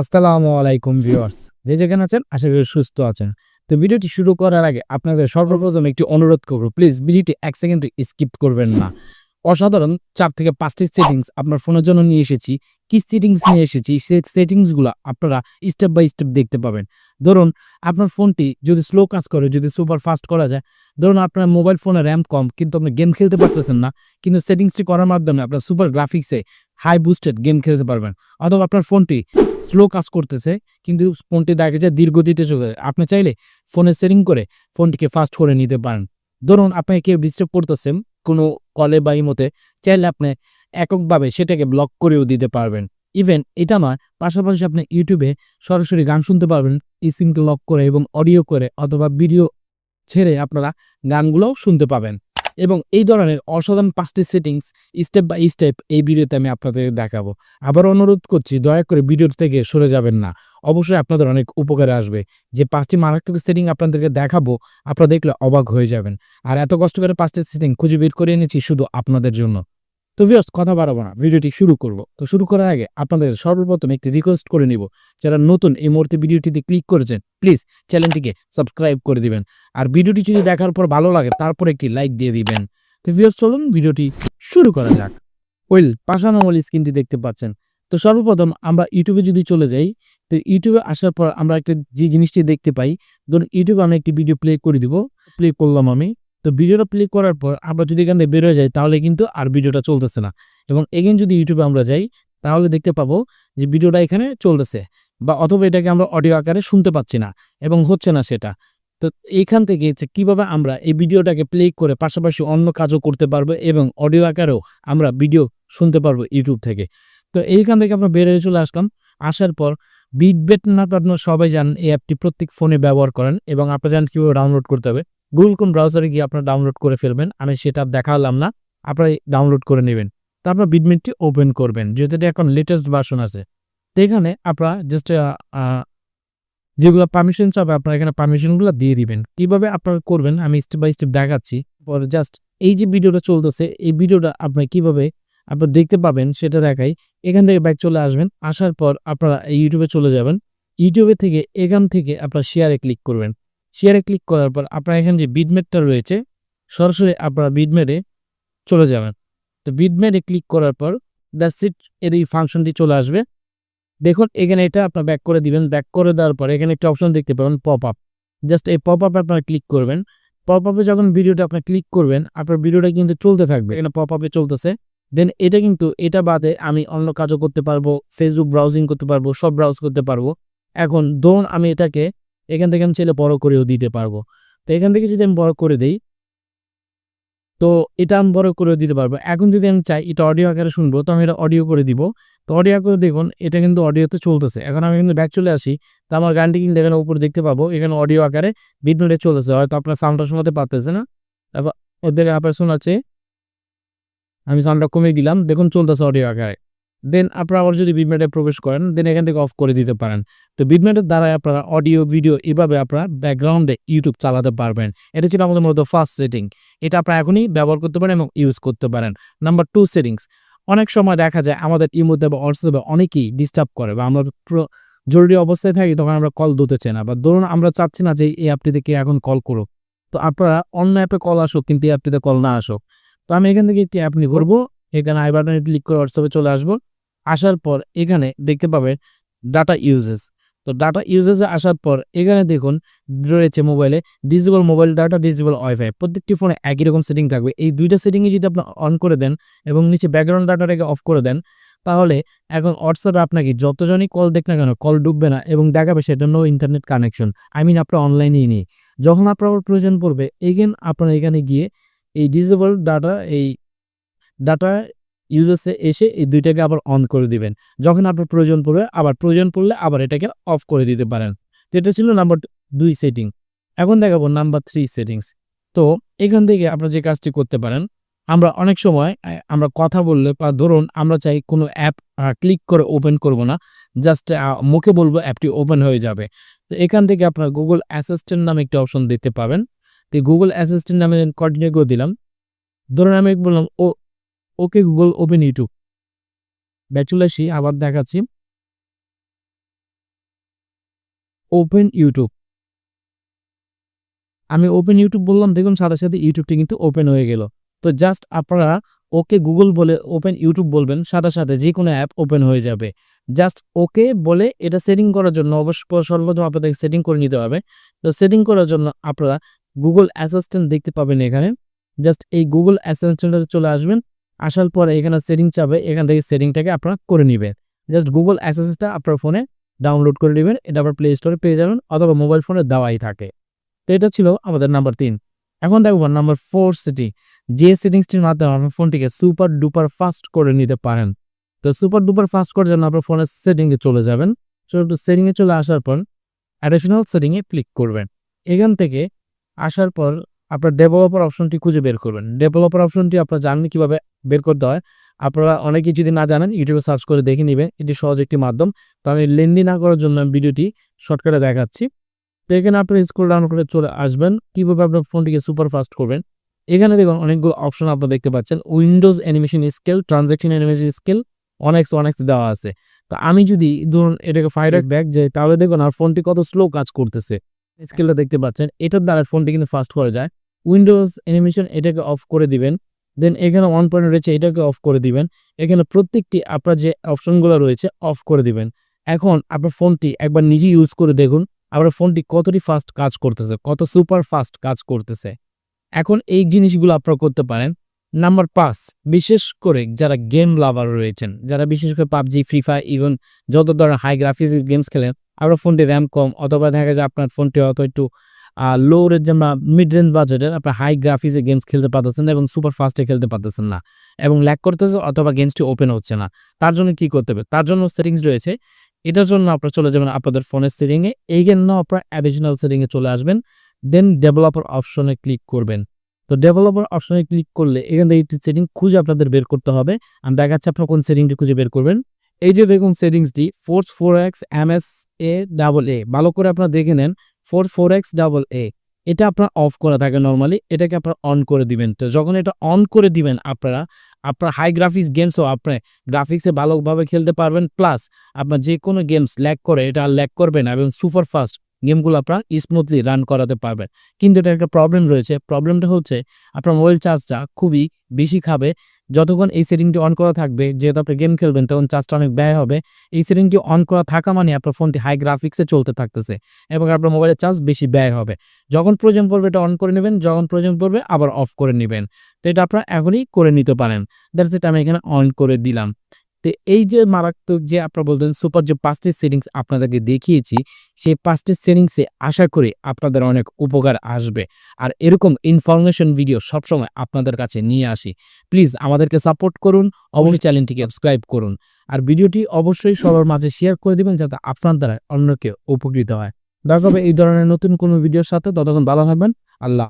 আসসালামু আলাইকুম ভিউয়ার্স। যে যেখানে আছেন, আশা করি সুস্থ আছেন। তো ভিডিওটি শুরু করার আগে আপনাদের সর্বপ্রথম একটি অনুরোধ করব, প্লিজ ভিডিওটি এক সেকেন্ড স্কিপ করবেন না। অসাধারণ চার থেকে পাঁচটি সেটিংস আপনার ফোনের জন্য নিয়ে এসেছি। কি সেটিংস নিয়ে এসেছি? সেই সেটিংসগুলো আপনারা স্টেপ বাই স্টেপ দেখতে পাবেন। ধরুন, আপনার ফোনটি যদি স্লো কাজ করে, যদি সুপার ফাস্ট করা যায়, ধরুন আপনার মোবাইল ফোনে র্যাম কম, কিন্তু আপনি গেম খেলতে পারতেছেন না, কিন্তু সেটিংসটি করার মাধ্যমে আপনার সুপার গ্রাফিক্সে হাই বুস্টেড গেম খেলতে পারবেন। অথবা আপনার ফোনটি স্লো কাজ করতেছে, কিন্তু ফোনটি দেখা যায় ধীরগতিতে চলে আপনি চাইলে ফোনে সেটিং করে ফোনটিকে ফাস্ট করে নিতে পারেন। ধরুন, আপনাকে কেউ ডিস্টার্ব করতেছেন কোনো কলে বা ইমোতে চাইলে আপনি এককভাবে সেটাকে ব্লক করেও দিতে পারবেন। ইভেন এটা নয়, পাশাপাশি আপনি ইউটিউবে সরাসরি গান শুনতে পারবেন ইসিমকে লক করে এবং অডিও করে অথবা ভিডিও ছেড়ে আপনারা গানগুলোও শুনতে পাবেন। এবং এই ধরনের অসাধারণ পাঁচটি সেটিংস স্টেপ বাই স্টেপ এই ভিডিওতে আমি আপনাদের দেখাবো। আবার অনুরোধ করছি, দয়া করে ভিডিও থেকে সরে যাবেন না। অবশ্যই আপনাদের অনেক উপকারে আসবে। যে পাঁচটি মারাত্মক সেটিং আপনাদেরকে দেখাবো, আপনারা দেখলে অবাক হয়ে যাবেন। আর এত কষ্ট করে পাঁচটি সেটিং খুঁজে বের করে এনেছি শুধু আপনাদের জন্য। তো ভিউয়ার্স কথা বাড়াবো না, ভিডিওটি শুরু করব। তো শুরু করার আগে আপনাদের সর্বপ্রথম একটি রিকোয়েস্ট করে নিব। যারা নতুন এই মুহূর্তে ভিডিওটিতে ক্লিক করেছেন প্লিজ চ্যানেলটিকে সাবস্ক্রাইব করে দিবেন। আর ভিডিওটি যদি দেখার পর ভালো লাগে, তারপর একটি লাইক দিয়ে দিবেন। তো ভিউয়ার্স চলুন ভিডিওটি শুরু করা যাক। ওয়েল পাশানো ওয়াল স্ক্রিনটি দেখতে পাচ্ছেন। তো সর্বপ্রথম আমরা ইউটিউবে যদি চলে যাই, তো ইউটিউবে আসার পর আমরা একটা যে জিনিসটি দেখতে পাই, ধরুন ইউটিউবে আমি একটি ভিডিও প্লে করে দিব। প্লে করলাম আমি। তো ভিডিওটা প্লে করার পর আমরা যদি এখান থেকে বেরোয় যাই, তাহলে কিন্তু আর ভিডিওটা চলতেছে না। এবং এগেন যদি ইউটিউবে আমরা যাই, তাহলে দেখতে পাবো যে ভিডিওটা এখানে চলতেছে বা অথবা এটাকে আমরা অডিও আকারে শুনতে পাচ্ছি না এবং হচ্ছে না সেটা। তো এইখান থেকে কীভাবে আমরা এই ভিডিওটাকে প্লে করে পাশাপাশি অন্য কাজও করতে পারব এবং অডিও আকারেও আমরা ভিডিও শুনতে পারব ইউটিউব থেকে। তো এইখান থেকে আমরা বেরিয়ে চলে আসলাম। আসার পর বিট বেট না আপনারা সবাই জানেন এই অ্যাপটি প্রত্যেক ফোনে ব্যবহার করেন এবং আপনারা জানেন কীভাবে ডাউনলোড করতে হবে। গুগল কোন ব্রাউজারে গিয়ে আপনারা ডাউনলোড করে ফেলবেন, আমি সেটা দেখালাম না, আপনারা ডাউনলোড করে নেবেন। তারপর বিটমেটটি ওপেন করবেন, যেহেতু এটা এখন লেটেস্ট ভার্সন আছে। তো এখানে আপনারা জাস্ট যেগুলো পারমিশন চাবে, আপনারা এখানে পারমিশনগুলো দিয়ে দিবেন। কীভাবে আপনারা করবেন, আমি স্টেপ বাই স্টেপ দেখাচ্ছি। পরে জাস্ট এই যে ভিডিওটা চলতেছে, এই ভিডিওটা আপনি কীভাবে আপনারা দেখতে পাবেন, সেটা দেখাই। এখান থেকে ব্যাক চলে আসবেন, আসার পর আপনারা ইউটিউবে চলে যাবেন। ইউটিউবে থেকে এখান থেকে আপনারা শেয়ারে ক্লিক করবেন। শেয়ারে ক্লিক করার পর আপনার এখানে যে বিডমেটটা রয়েছে, সরাসরি আপনারা বিডমেটে চলে যাবেন। তো বিডমেটে ক্লিক করার পর দ্যাটস ইট এর এই ফাংশনটি চলে আসবে। দেখুন, এখানে এটা আপনার ব্যাক করে দিবেন। ব্যাক করে দেওয়ার পর এখানে একটা অপশন দেখতে পাবেন পপ আপ জাস্ট এই পপ আপে আপনারা ক্লিক করবেন। পপ আপে যখন ভিডিওটা আপনি ক্লিক করবেন, আপনার ভিডিওটা কিন্তু চলতে থাকবে। এখানে পপ আপে চলতেছে। দেন এটা কিন্তু, এটা বাদে আমি অন্য কাজও করতে পারব ফেসবুক ব্রাউজিং করতে পারব, সব ব্রাউজ করতে পারব। এখন ধরুন আমি এটাকে এখান থেকে আমি চাইলে বড় করেও দিতে পারব। তো এখান থেকে যদি আমি বড় করে দিই, তো এটা আমি বড় করে দিতে পারব। এখন যদি আমি চাই, এটা অডিও আকারে শুনব, তো আমি এটা অডিও করে দিব। তো অডিও করে দেখুন, এটা কিন্তু অডিওতে চলতেছে। এখন আমি কিন্তু ব্যাক চলে আসি, তো আমার গানটি কিন্তু এখানে উপরে দেখতে পাবো। এখানে অডিও আকারে বিটনোটে চলতেছে। হয়তো আপনার সাউন্ডটা শোনাতে পারতেছে না। তারপর ওদের আপনার শোনাচ্ছে। আমি সাউন্ডটা কমিয়ে দিলাম। দেখুন, চলতেছে অডিও আকারে। দেন আপনারা আবার যদি বিটমেটে প্রবেশ করেন দেন এখান থেকে অফ করে দিতে পারেন। তো বিটমেটের দ্বারা আপনারা অডিও ভিডিও এভাবে আপনারা ব্যাকগ্রাউন্ডে ইউটিউব চালাতে পারবেন। এটা ছিল আমাদের মূলত ফার্স্ট সেটিং এটা আপনারা এখনই ব্যবহার করতে পারেন এবং ইউজ করতে পারেন। নাম্বার টু সেটিংস অনেক সময় দেখা যায় আমাদের ইমোতে বা হোয়াটসঅ্যাপে অনেকেই ডিস্টার্ব করে বা আমরা জরুরি অবস্থায় থাকি, তখন আমরা কল দিতে চাই না। বা ধরুন আমরা চাচ্ছি না যে এই অ্যাপটিতে কে এখন কল করুক। তো আপনারা অন্য অ্যাপে কল আসুক, কিন্তু এই অ্যাপটিতে কল না আসুক। তো আমি এখান থেকে একটি অ্যাপ নিয়ে করব এখানে আই বাটনে ক্লিক করে হোয়াটসঅ্যাপে চলে আসব। আসার পর এখানে দেখতে পাবে ডাটা ইউজেস তো ডাটা ইউজেসে আসার পর এখানে দেখুন, রয়েছে মোবাইলে disable mobile data disable wifi প্রত্যেকটি ফোনে একই রকম সেটিং থাকবে। এই দুইটা সেটিংয়ে যদি আপনি অন করে দেন এবং নিচে ব্যাকগ্রাউন্ড ডাটাটাকে অফ করে দেন, তাহলে এখন হোয়াটসঅ্যাপে আপনাকে যতজনই কল দেখ না কেন কল ডুববে না এবং দেখাবে সেটা no internet connection I mean আপনার অনলাইনেই নেই। যখন আপনার প্রয়োজন পড়বে এগেন আপনার এখানে গিয়ে এই ডিজেবল ডাটা এই ডাটা ইউজার্সে এসে এই দুইটাকে আবার অন করে দিবেন। যখন আপনার প্রয়োজন পড়বে, আবার প্রয়োজন পড়লে আবার এটাকে অফ করে দিতে পারেন। তো এটা ছিল নাম্বার দুই সেটিং এখন দেখাবো নাম্বার থ্রি সেটিংস তো এখান থেকে আপনারা যে কাজটি করতে পারেন, আমরা অনেক সময় আমরা কথা বললে বা ধরুন আমরা চাই কোনো অ্যাপ ক্লিক করে ওপেন করব না জাস্ট মুখে বলব অ্যাপটি ওপেন হয়ে যাবে। তো এখান থেকে আপনার গুগল অ্যাসিস্ট্যান্ট নামে একটি অপশন দেখতে পাবেন। তো গুগল অ্যাসিস্ট্যান্ট নামে কন্টিনিউ করে দিলাম। ধরুন আমি বললাম, ও ওকে গুগল ওপেন ইউটিউব। ব্যাচুলাসি আবার দেখাচ্ছি। Open YouTube. আমি ওপেন ইউটিউব বললাম, দেখুন সাথে সাথে ইউটিউবটি কিন্তু ওপেন হয়ে গেল। তো জাস্ট আপনারা ওকে গুগল বলে ওপেন ইউটিউব বলবেন, সাথে সাথে যে কোনো অ্যাপ ওপেন হয়ে যাবে। জাস্ট ওকে বলে এটা সেটিং করার জন্য অবশ্য সর্বপ্রথম আপনাদের সেটিং করে নিতে হবে। তো সেটিং করার জন্য আপনারা গুগল অ্যাসিস্ট্যান্ট দেখতে পাবেন এখানে। জাস্ট এই গুগল অ্যাসিস্ট্যান্টে চলে আসবেন। আসার পরে এখানে সেটিং চাবে, এখান থেকে সেটিংটাকে আপনারা করে নেবেন। জাস্ট গুগল অ্যাসেসটা আপনার ফোনে ডাউনলোড করে নেবেন, এটা আবার প্লে স্টোরে পেয়ে যাবেন অথবা মোবাইল ফোনে দেওয়াই থাকে। তো এটা ছিল আমাদের নাম্বার তিন। এখন দেখব নাম্বার ফোর সিটি যে সেটিংসটির মাধ্যমে আপনার ফোনটিকে সুপার ডুপার ফাস্ট করে নিতে পারেন। তো সুপার ডুপার ফাস্ট করার জন্য আপনার ফোনের সেটিংয়ে চলে যাবেন। সেটিংয়ে চলে আসার পর অ্যাডিশনাল সেটিংয়ে ক্লিক করবেন। এখান থেকে আসার পর আপনার ডেভেলপার অপশনটি খুঁজে বের করবেন। ডেভেলপার অপশনটি আপনারা জানেন কীভাবে বের করতে হয়। আপনারা অনেকে যদি না জানেন ইউটিউবে সার্চ করে দেখে নেবেন। এটি সহজ একটি মাধ্যম। তো আমি লেন্দি না করার জন্য ভিডিওটি শর্টকাটে দেখাচ্ছি। তো এখানে আপনি স্কুল ডাউন করে চলে আসবেন। কীভাবে আপনার ফোনটিকে সুপার ফাস্ট করবেন? এখানে দেখুন অনেকগুলো অপশন আপনারা দেখতে পাচ্ছেন। Windows animation scale transaction animation scale অনেক্স অনেক্স দেওয়া আছে। তো আমি যদি ধরুন এটাকে ফায়ার ব্যাক যাই তাহলে দেখুন আর ফোনটি কত স্লো কাজ করতেছে। স্কেলটা দেখতে পাচ্ছেন। এটার দ্বারা ফোনটি কিন্তু ফাস্ট করা যায়। উইন্ডোজ অ্যানিমেশন এটাকে অফ করে দিবেন। দেন এখানে ওয়ান পয়েন্ট রয়েছে, এটাকে অফ করে দিবেন। এখানে প্রত্যেকটি আপনার যে অপশনগুলো রয়েছে অফ করে দিবেন। এখন আপনার ফোনটি একবার নিজে ইউজ করে দেখুন, আপনার ফোনটি কতটি ফাস্ট কাজ করতেছে, কত সুপার ফাস্ট কাজ করতেছে। এখন এই জিনিসগুলো আপনারা করতে পারেন। নাম্বার পাঁচ, বিশেষ করে যারা গেম লাভার রয়েছেন, যারা বিশেষ করে পাবজি ফ্রি ফায়ার ইভেন যত ধরনের হাই গ্রাফিক্স গেমস খেলেন, আপনার ফোনটি র্যাম কম, অথবা দেখা যায় আপনার ফোনটি অত একটু লো রেঞ্জ বা মিড রেঞ্জ বাজেটের আপনার হাই গ্রাফিক্সে গেমস খেলতে পারতেছেন এবং সুপার ফাস্টে খেলতে পারতেছেন না এবং ল্যাক করতেছে অথবা গেমসটি ওপেন হচ্ছে না। তার জন্য কি করতে হবে? তার জন্য সেটিংস রয়েছে। এটার জন্য আপনারা চলে যাবেন আপনাদের ফোনের সেটিংয়ে এই জন্য আপনারা অ্যাডিশনাল সেটিংয়ে চলে আসবেন। দেন ডেভেলপার অপশনে ক্লিক করবেন। তো ডেভেলপার অপশনে ক্লিক করলে এখান থেকে একটি সেটিং খুঁজে আপনাদের বের করতে হবে। আমি দেখাচ্ছি আপনার কোন সেটিংটি খুঁজে বের করবেন। এই যে দেখুন সেটিংসটি four four x M S A double A ভালো করে আপনারা দেখে নেন। Four four x double A এটা আপনার অফ করা থাকে নর্মালি এটাকে আপনার অন করে দিবেন। তো যখন এটা অন করে দিবেন আপনারা, আপনার হাই গ্রাফিক্স গেমসও আপনি গ্রাফিক্সে ভালোভাবে খেলতে পারবেন প্লাস আপনার যে কোনো গেমস ল্যাক করে, এটা আর ল্যাক করবে না এবং সুপার ফাস্ট গেমগুলো আপনার স্মুথলি রান করাতে পারবেন। কিন্তু এটা একটা প্রবলেম রয়েছে। প্রবলেমটা হচ্ছে, আপনার মোবাইল চার্জটা খুবই বেশি খাবে যতক্ষণ এই সেটিংটি অন করা থাকবে, যেহেতু আপনি গেম খেলবেন, তখন চার্জটা অনেক ব্যয় হবে। এই সেটিংটি অন করা থাকা মানে আপনার ফোনটি হাই গ্রাফিক্সে চলতে থাকতেছে এবং আপনার মোবাইলের চার্জ বেশি ব্যয় হবে। যখন প্রয়োজন পড়বে, এটা অন করে নেবেন, যখন প্রয়োজন পড়বে, আবার অফ করে নেবেন। তো এটা আপনারা এখনই করে নিতে পারেন। দ্যাটস ইট আমি এখানে অন করে দিলাম। তো এই যে মারাত্মক যে আপনারা বলতেন সুপার যে পাঁচটি সেটিংস আপনাদেরকে দেখিয়েছি সেই পাঁচটি সেটিংসে আশা করি আপনাদের অনেক উপকার আসবে। আর এরকম ইনফরমেশন ভিডিও সবসময় আপনাদের কাছে নিয়ে আসি। প্লিজ আমাদেরকে সাপোর্ট করুন অবশ্যই চ্যানেলটিকে সাবস্ক্রাইব করুন। আর ভিডিওটি অবশ্যই সবার মাঝে শেয়ার করে দিবেন যাতে আপনার দ্বারা অন্যকে উপকৃত হয়। দেখা হবে এই ধরনের নতুন কোনো ভিডিওর সাথে। ততক্ষণ ভালো থাকবেন। আল্লাহ